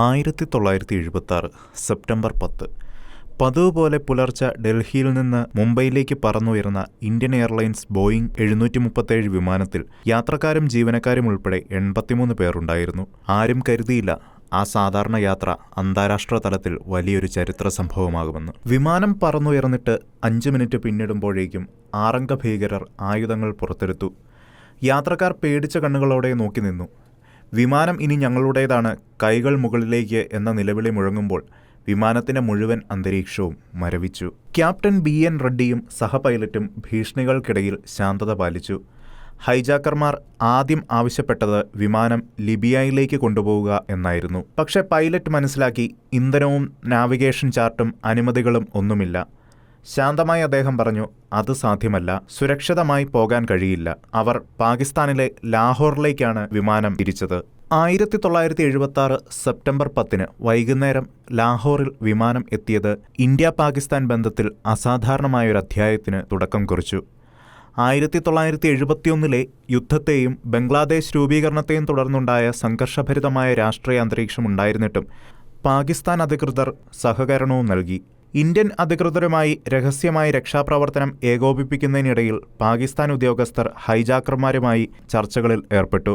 ആയിരത്തി തൊള്ളായിരത്തി എഴുപത്തി ആറ് സെപ്റ്റംബർ പത്ത്. പതിവ് പോലെ പുലർച്ചെ ഡൽഹിയിൽ നിന്ന് മുംബൈയിലേക്ക് പറന്നുയർന്ന ഇന്ത്യൻ എയർലൈൻസ് ബോയിംഗ് എഴുന്നൂറ്റി മുപ്പത്തേഴ് വിമാനത്തിൽ യാത്രക്കാരും ജീവനക്കാരും ഉൾപ്പെടെ എൺപത്തിമൂന്ന് പേരുണ്ടായിരുന്നു. ആരും കരുതിയില്ല ആ സാധാരണ യാത്ര അന്താരാഷ്ട്ര തലത്തിൽ വലിയൊരു ചരിത്ര സംഭവമാകുമെന്ന്. വിമാനം പറന്നുയർന്നിട്ട് അഞ്ച് മിനിറ്റ് പിന്നിടുമ്പോഴേക്കും ആറംഗ ഭീകരർ ആയുധങ്ങൾ പുറത്തെടുത്തു. യാത്രക്കാർ പേടിച്ച കണ്ണുകളോടെ നോക്കി നിന്നു. വിമാനം ഇനി ഞങ്ങളുടേതാണ് കൈകൾ മുകളിലേക്ക് എന്ന നിലവിളി മുഴങ്ങുമ്പോൾ വിമാനത്തിന്റെ മുഴുവൻ അന്തരീക്ഷവും മരവിച്ചു. ക്യാപ്റ്റൻ ബി എൻ റെഡ്ഡിയും സഹപൈലറ്റും ഭീഷണികൾക്കിടയിൽ ശാന്തത പാലിച്ചു. ഹൈജാക്കർമാർ ആദ്യം ആവശ്യപ്പെട്ടത് വിമാനം ലിബിയയിലേക്ക് കൊണ്ടുപോവുക എന്നായിരുന്നു. പക്ഷേ പൈലറ്റ് മനസ്സിലാക്കി ഇന്ധനവും നാവിഗേഷൻ ചാർട്ടും അനുമതികളും ഒന്നുമില്ല. ശാന്തമായി അദ്ദേഹം പറഞ്ഞു അത് സാധ്യമല്ല. സുരക്ഷിതമായി പോകാൻ കഴിയില്ല. അവർ പാകിസ്ഥാനിലെ ലാഹോറിലേക്കാണ് വിമാനം തിരിച്ചത്. ആയിരത്തി തൊള്ളായിരത്തി എഴുപത്തി ആറ് സെപ്റ്റംബർ പത്തിന് വൈകുന്നേരം ലാഹോറിൽ വിമാനം എത്തിയത് ഇന്ത്യ പാകിസ്ഥാൻ ബന്ധത്തിൽ അസാധാരണമായൊരു അധ്യായത്തിന് തുടക്കം കുറിച്ചു. ആയിരത്തി തൊള്ളായിരത്തി എഴുപത്തിയൊന്നിലെ യുദ്ധത്തെയും ബംഗ്ലാദേശ് രൂപീകരണത്തെയും തുടർന്നുണ്ടായ സംഘർഷഭരിതമായ രാഷ്ട്രീയ അന്തരീക്ഷം ഉണ്ടായിരുന്നിട്ടും പാകിസ്ഥാൻ അധികൃതർ സഹകരണവും നൽകി. ഇന്ത്യൻ അധികൃതരുമായി രഹസ്യമായി രക്ഷാപ്രവർത്തനം ഏകോപിപ്പിക്കുന്നതിനിടയിൽ പാകിസ്ഥാൻ ഉദ്യോഗസ്ഥർ ഹൈജാക്കർമാരുമായി ചർച്ചകളിൽ ഏർപ്പെട്ടു.